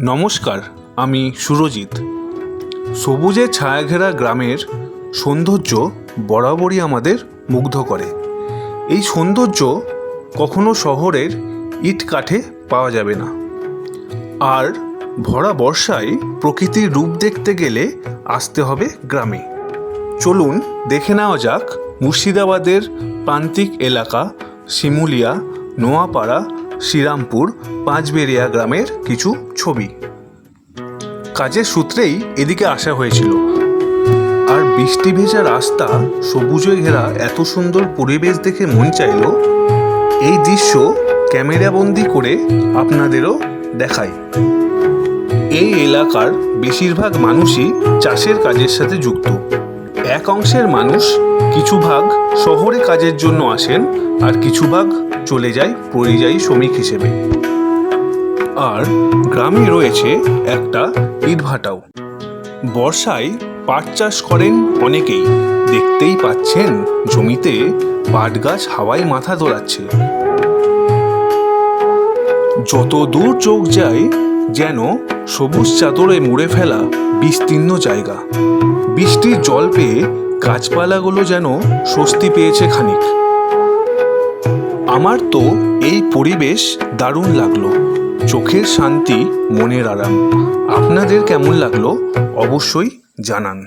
নমস্কার, আমি সুরজিৎ। সবুজে ছায়াঘেরা গ্রামের সৌন্দর্য বরাবরই আমাদের মুগ্ধ করে। এই সৌন্দর্য কখনো শহরের ইট কাঠে পাওয়া যাবে না। আর ভরা বর্ষায় প্রকৃতির রূপ দেখতে গেলে আসতে হবে গ্রামে। চলুন দেখে নেওয়া যাক মুর্শিদাবাদের প্রান্তিক এলাকা, শিমুলিয়া, নোয়াপাড়া শ্রীরামপুর পাঁচবেরিয়া গ্রামের কিছু ছবি। কাজের সূত্রেই এদিকে আসা হয়েছিল। আর বৃষ্টি ভেজা রাস্তা, সবুজে ঘেরা এত সুন্দর পরিবেশ দেখে মন চাইলো, এই দৃশ্য ক্যামেরাবন্দি করে আপনাদেরও দেখাই। এই এলাকার বেশিরভাগ মানুষই চাষের কাজের সাথে যুক্ত। এক অংশের মানুষ কিছু ভাগ শহরে কাজের জন্য আসেন আর কিছু ভাগ চলে যায় পরিযায়ী শ্রমিক হিসেবে। আর গ্রামে রয়েছে একটা ইটভাটাও। বর্ষায় পাট চাষ করেন অনেকেই। দেখতেই পাচ্ছেন জমিতে পাট গাছ হাওয়ায় মাথা দোলাচ্ছে। যত দূর চোখ যায় যেন সবুজ চাদরে মুড়ে ফেলা বিস্তীর্ণ জায়গা। বৃষ্টির জল পেয়ে গাছপালাগুলো যেন স্বস্তি পেয়েছে খানিক। আমার তো এই পরিবেশ দারুণ লাগল। চোখের শান্তি, মনের আরাম। আপনাদের কেমন লাগল অবশ্যই জানান।